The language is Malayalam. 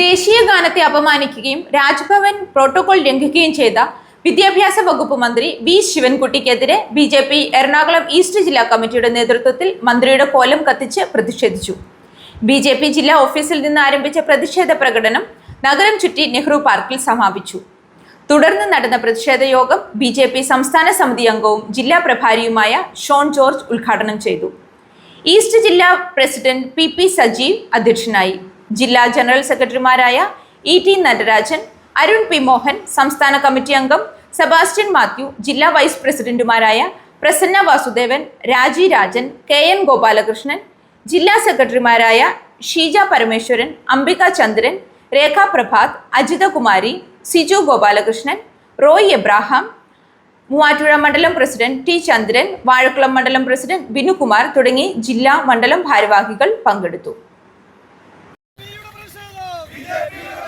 ദേശീയ ഗാനത്തെ അപമാനിക്കുകയും രാജ്ഭവൻ പ്രോട്ടോകോൾ ലംഘിക്കുകയും ചെയ്ത വിദ്യാഭ്യാസ വകുപ്പ് മന്ത്രി V ശിവൻകുട്ടിക്കെതിരെ B J P Ernakulam east ജില്ലാ കമ്മിറ്റിയുടെ നേതൃത്വത്തിൽ മന്ത്രിയുടെ കോലം കത്തിച്ച് പ്രതിഷേധിച്ചു. ബി ജെ പി ജില്ലാ ഓഫീസിൽ നിന്ന് ആരംഭിച്ച പ്രതിഷേധ പ്രകടനം നഗരം ചുറ്റി നെഹ്റു പാർക്കിൽ സമാപിച്ചു. തുടർന്ന് നടന്ന പ്രതിഷേധ യോഗം ബി ജെ പി സംസ്ഥാന സമിതി അംഗവും ജില്ലാ പ്രഭാരിയുമായ ഷോൺ ജോർജ് ഉദ്ഘാടനം ചെയ്തു. ഈസ്റ്റ് ജില്ലാ പ്രസിഡന്റ് പി പി സജീവ് അധ്യക്ഷനായി. ജില്ലാ ജനറൽ സെക്രട്ടറിമാരായ E T Natarajan Arun P Mohan സംസ്ഥാന കമ്മിറ്റി അംഗം സെബാസ്റ്റ്യൻ മാത്യു ജില്ലാ വൈസ് പ്രസിഡന്റുമാരായ പ്രസന്ന വാസുദേവൻ രാജി രാജൻ കെ എൻ ഗോപാലകൃഷ്ണൻ ജില്ലാ സെക്രട്ടറിമാരായ ഷീജ പരമേശ്വരൻ അംബിക ചന്ദ്രൻ രേഖ പ്രഭാത് അജിതകുമാരി സിജു ഗോപാലകൃഷ്ണൻ റോയ് എബ്രാഹാം മൂവാറ്റുപുഴ മണ്ഡലം പ്രസിഡന്റ് ടി ചന്ദ്രൻ വാഴക്കുളം മണ്ഡലം പ്രസിഡന്റ് ബിനുകുമാർ തുടങ്ങി ജില്ലാ മണ്ഡലം ഭാരവാഹികൾ പങ്കെടുത്തു. ബിജെപിയുടെ പ്രതിഷേധം